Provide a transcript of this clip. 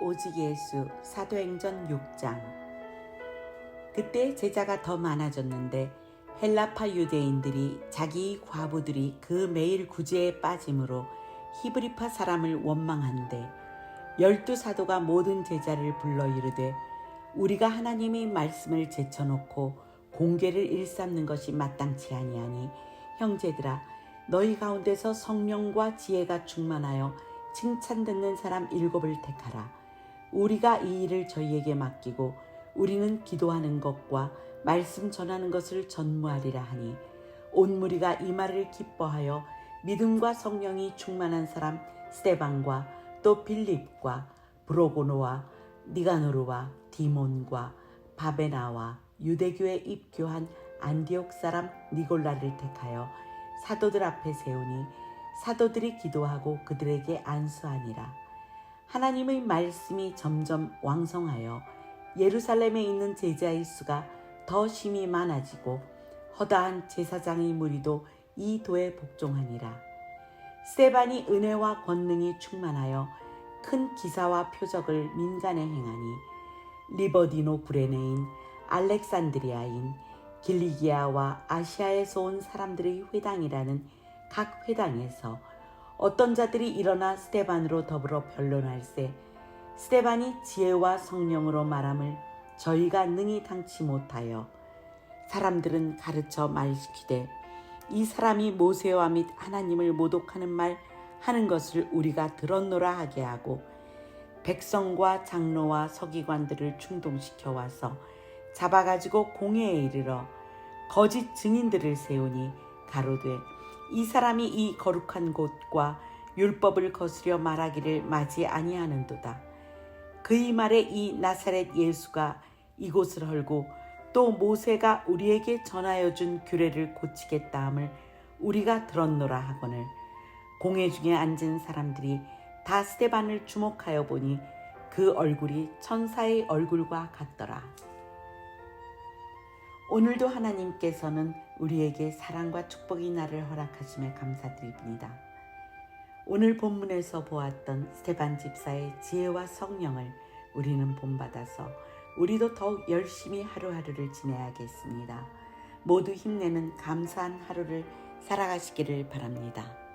오직 예수 사도행전 6장. 그때 제자가 더 많아졌는데 헬라파 유대인들이 자기 과부들이 그 매일 구제에 빠짐으로 히브리파 사람을 원망한대 열두 사도가 모든 제자를 불러 이르되 우리가 하나님의 말씀을 제쳐놓고 공개를 일삼는 것이 마땅치 아니하니 형제들아 너희 가운데서 성령과 지혜가 충만하여 칭찬 듣는 사람 일곱을 택하라 우리가 이 일을 저희에게 맡기고 우리는 기도하는 것과 말씀 전하는 것을 전무하리라 하니 온 무리가 이 말을 기뻐하여 믿음과 성령이 충만한 사람 스테반과 또 빌립과 브로고노와 니가노르와 디몬과 바베나와 유대교에 입교한 안디옥 사람 니골라를 택하여 사도들 앞에 세우니 사도들이 기도하고 그들에게 안수하니라 하나님의 말씀이 점점 왕성하여 예루살렘에 있는 제자의 수가 더 심히 많아지고 허다한 제사장의 무리도 이 도에 복종하니라. 스테반이 은혜와 권능이 충만하여 큰 기사와 표적을 민간에 행하니 리버디노 구레네인 알렉산드리아인 길리기아와 아시아에서 온 사람들의 회당이라는 각 회당에서 어떤 자들이 일어나 스테반으로 더불어 변론할세. 스테반이 지혜와 성령으로 말함을 저희가 능히 당치 못하여 사람들은 가르쳐 말시키되 이 사람이 모세와 및 하나님을 모독하는 말 하는 것을 우리가 들었노라 하게 하고 백성과 장로와 서기관들을 충동시켜 와서 잡아가지고 공회에 이르러 거짓 증인들을 세우니 가로되 이 사람이 이 거룩한 곳과 율법을 거스려 말하기를 맞이 아니하는도다. 그의 말에 이 나사렛 예수가 이곳을 헐고 또 모세가 우리에게 전하여 준 규례를 고치겠다 함을 우리가 들었노라 하거늘 공회 중에 앉은 사람들이 다 스테반을 주목하여 보니 그 얼굴이 천사의 얼굴과 같더라. 오늘도 하나님께서는 우리에게 사랑과 축복의 날을 허락하심에 감사드립니다. 오늘 본문에서 보았던 스테반 집사의 지혜와 성령을 우리는 본받아서 우리도 더욱 열심히 하루하루를 지내야겠습니다. 모두 힘내는 감사한 하루를 살아가시기를 바랍니다.